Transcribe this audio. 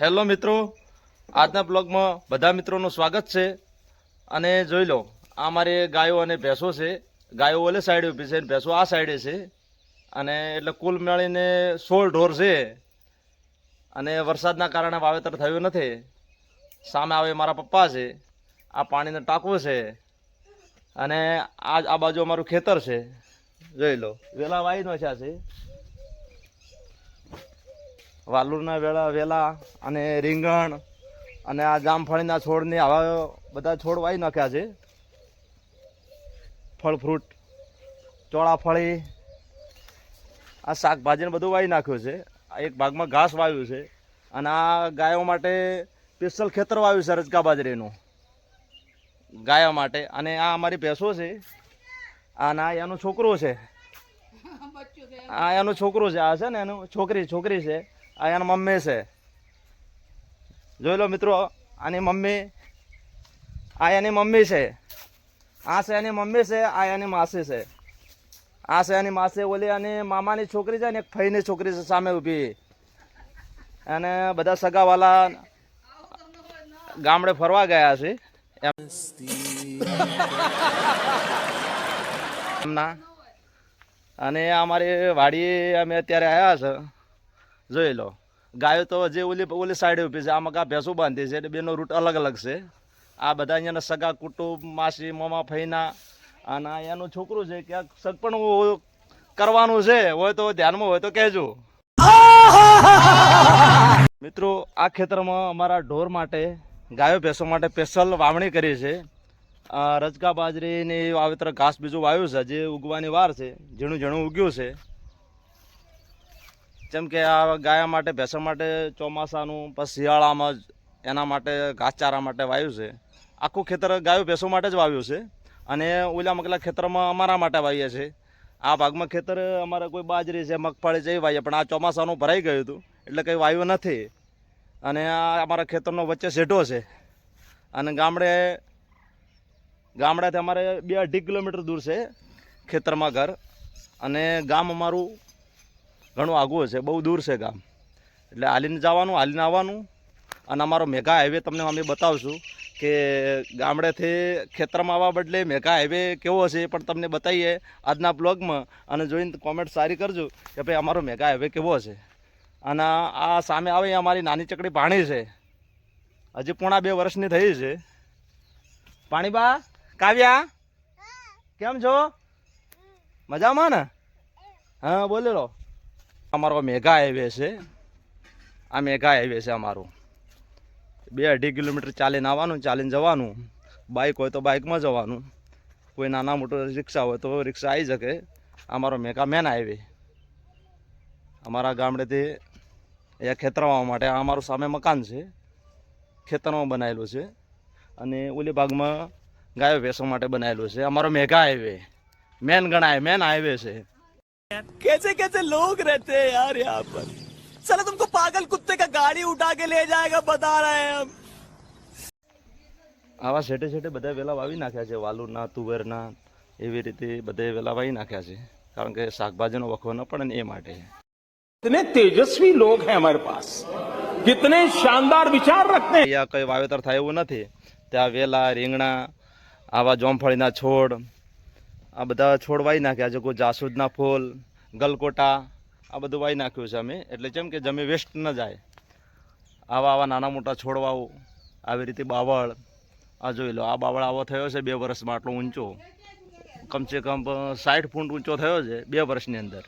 Hello મિત્રો, આજના બ્લોગમાં બધા મિત્રોનું સ્વાગત છે. અને જોઈ લો, આ મારી ગાયો અને ભેંસો છે. ગાયો ઓલે સાઈડે ઊભી છે અને ભેંસો આ સાઈડે છે. અને એટલે કુલ મળીને સોળ ઢોર છે. અને વરસાદના કારણે વાવેતર થયું નથી. સામે આવે મારા પપ્પા છે. આ પાણીનો ટાંકવું છે. અને આ આ બાજુ અમારું ખેતર છે. જોઈ લો, વેલા વાઈ નાખ્યા છે. વાલુરના વેળા વેલા અને રીંગણ અને આ જામફળીના છોડને આવા બધા છોડ વાવી નાખ્યા છે. ફળ ફ્રૂટ ચોળાફળી આ શાકભાજીને બધું વાવી નાખ્યું છે. આ એક ભાગમાં ઘાસ વાવ્યું છે અને આ ગાયો માટે સ્પેશિયલ ખેતર વાવ્યું છે રજકા બાજરીનું. ગાયો માટે અને આ અમારી ભેંસો છે. અને આ એનો છોકરો છે. આ એનો છોકરો છે આ છે ને એનું છોકરી છોકરી છે. આ એના મમ્મી છે. જોઈ લો મિત્રો, આની મમ્મી, આ એની મમ્મી છે. આ છે એની મમ્મી છે, આ એની માસી છે. આ છે એની માસી ઓલી અને મામાની છોકરી છે ને, એક ફઈની છોકરી છે સામે ઊભી. અને બધા સગાવાલા ગામડે ફરવા ગયા છે. એમ એમના. અને અમારી વાડી અમે અત્યારે આવ્યા છે. જોઈ લો. ગાયો તો જે ઓલી ઓલી સાઈડે ઊભી છે, આમાં કા ભેંસો બાંધી છે, એટલે બેનો રૂટ અલગ અલગ છે. આ બધા અહીંયાના સગા, કુટુંબ, માસી, મામા, ફઈના, અને અહીંયાનું છોકરું છે, ક્યાંક સગપણ કરવાનું છે, હોય તો ધ્યાનમાં હોય તો કહેજો. મિત્રો, આ ખેતરમાં અમારા ઢોર માટે, ગાયો, ભેંસો માટે સ્પેશિયલ વાવણી કરી છે. રજકા, બાજરીની વાવેતર ઘાસ બીજું વાવ્યું છે, જે ઉગવાની વાર છે ઝીણું ઝીણું ઉગ્યું છે. જેમ કે આ ગાયા માટે, ભેંસો માટે ચોમાસાનું, પછી શિયાળામાં જ એના માટે ઘાસચારા માટે વાવ્યું છે. આખું ખેતર ગાયો ભેંસો માટે જ વાવ્યું છે. અને ઓલા મગલા ખેતરમાં અમારા માટે વાવીએ છીએ. આ ભાગમાં ખેતર અમારે કોઈ બાજરી છે, મગફળી છે, એ વાવીએ. પણ આ ચોમાસાનું ભરાઈ ગયું હતું, એટલે કંઈ વાવ્યું નથી. અને આ અમારા ખેતરનો વચ્ચે શેઢો છે. અને ગામડે, ગામડાથી અમારે બે અઢી કિલોમીટર દૂર છે ખેતરમાં ઘર. અને ગામ અમારું ઘણું આઘું છે, બહુ દૂર છે ગામ. એટલે હાલીને જવાનું, હાલીને આવવાનું. અને અમારો મેઘા હાઈવે તમને અમે બતાવશું કે ગામડેથી ખેતરમાં આવવા બદલે મેઘા હાઈવે કેવો છે એ પણ તમને બતાવીએ આજના બ્લોગમાં અને જોઈને કોમેન્ટ સારી કરજો કે ભાઈ અમારો મેઘા હાઈવે કેવો છે. અને આ સામે આવે અમારી નાની ચકડી પાણી છે. હજી પોણા બે વર્ષની થઈ છે. પાણીબા, કાવ્યા, કેમ છો? મજામાં ને? હા, બોલેલો. અમારો મેઘા હાઈવે છે. આ મેઘા હાઈવે છે અમારું. બે અઢી કિલોમીટર ચાલીને આવવાનું, ચાલીને જવાનું. બાઇક હોય તો બાઇકમાં જવાનું. કોઈ નાના મોટો રિક્ષા હોય તો રિક્ષા આવી શકે. અમારો મેઘા મેન હાઈવે અમારા ગામડેથી અહીંયા ખેતરમાં માટે અમારું સામે મકાન છે. ખેતરમાં બનાવેલું છે. અને ઓલી ભાગમાં ગાયો ભેંસો માટે બનાવેલું છે. અમારો મેઘા હાઈવે મેન ગણાય મેન હાઈવે છે. कैसे कैसे लोग रहते हैं यार यहाँ पर साला तुमको पागल कुत्ते का गाड़ी उठा के ले जाएगा बता रहे हैं हम આવા છેટે છેટે બધા વેલા વાવી નાખ્યા છે વાલુરના તુવેરના એવી રીતે બધે વેલા વાવી નાખ્યા છે કારણ કે શાકભાજીનો વખો ન પડે ને એ માટે कितने तेजस्वी लोग हैं हमारे पास कितने शानदार विचार रखते हैं અહીંયા કંઈ વાવેતર થાય એવું નથી ત્યાં વેલા રીંગણા આવા જોમફળીના છોડ આ બધા છોડ વાવી નાખ્યા છે. કોઈ જાસૂદના ફૂલ ગલકોટા આ બધું વાવી નાખ્યું છે અમે. એટલે જેમ કે જમી વેસ્ટ ન જાય. આવા આવા નાના મોટા છોડવાઓ, આવી રીતે બાવળ, આ જોઈ લો, આ બાવળ આવો થયો છે બે વર્ષમાં, આટલો ઊંચો. કમસે કમ સાઠ ફૂટ ઊંચો થયો છે બે વર્ષની અંદર.